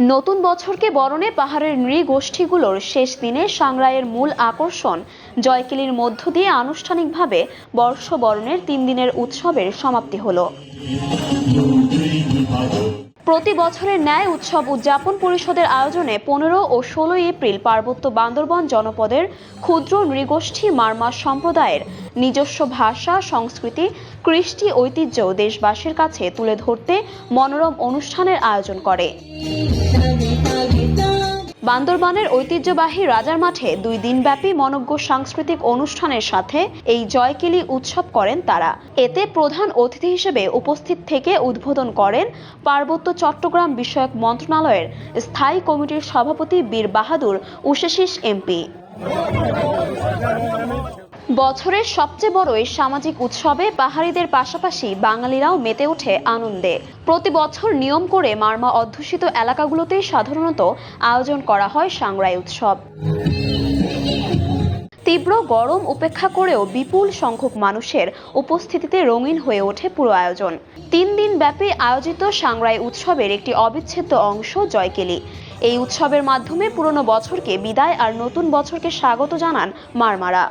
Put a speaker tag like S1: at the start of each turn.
S1: নতুন বছরকে বরণে পাহাড়ের নৃগোষ্ঠীগুলোর শেষ দিনে সাংরায়ের মূল আকর্ষণ জয়কেলির মধ্য দিয়ে আনুষ্ঠানিকভাবে বর্ষবরণের তিন দিনের উৎসবের সমাপ্তি হলো। প্রতি বছরের ন্যায় উৎসব উদযাপন পরিষদের আয়োজনে পনেরো ও ষোলোই এপ্রিল পার্বত্য বান্দরবন জনপদের ক্ষুদ্র নৃগোষ্ঠী মারমা সম্প্রদায়ের নিজস্ব ভাষা, সংস্কৃতি, কৃষ্টি ঐতিহ্য দেশবাসীর কাছে তুলে ধরতে মনোরম অনুষ্ঠানের আয়োজন করে। বান্দরবানের ঐতিহ্যবাহী রাজার মাঠে দুই দিনব্যাপী মনজ্ঞ সাংস্কৃতিক অনুষ্ঠানের সাথে এই জয়কেলি উৎসব করেন তারা। এতে প্রধান অতিথি হিসেবে উপস্থিত থেকে উদ্বোধন করেন পার্বত্য চট্টগ্রাম বিষয়ক মন্ত্রণালয়ের স্থায়ী কমিটির সভাপতি বীর বাহাদুর উশেশিস এমপি। বছরের সবচেয়ে বড় এই সামাজিক উৎসবে পাহাড়িদের পাশাপাশি বাঙালিরাও মেতে ওঠে আনন্দে। প্রতি বছর নিয়ম করে মারমা অধ্যুষিত এলাকাগুলোতে সাধারণত আয়োজন করা হয় সাংরাই উৎসব। তীব্র গরম উপেক্ষা করেও বিপুল সংখ্যক মানুষের উপস্থিতিতে রঙিন হয়ে ওঠে পুরো আয়োজন। তিন দিন ব্যাপী আয়োজিত সাংরাই উৎসবের একটি অবিচ্ছেদ্য অংশ জয়কেলি। এই উৎসবের মাধ্যমে পুরনো বছরকে বিদায় আর নতুন বছরকে স্বাগত জানান মারমারা।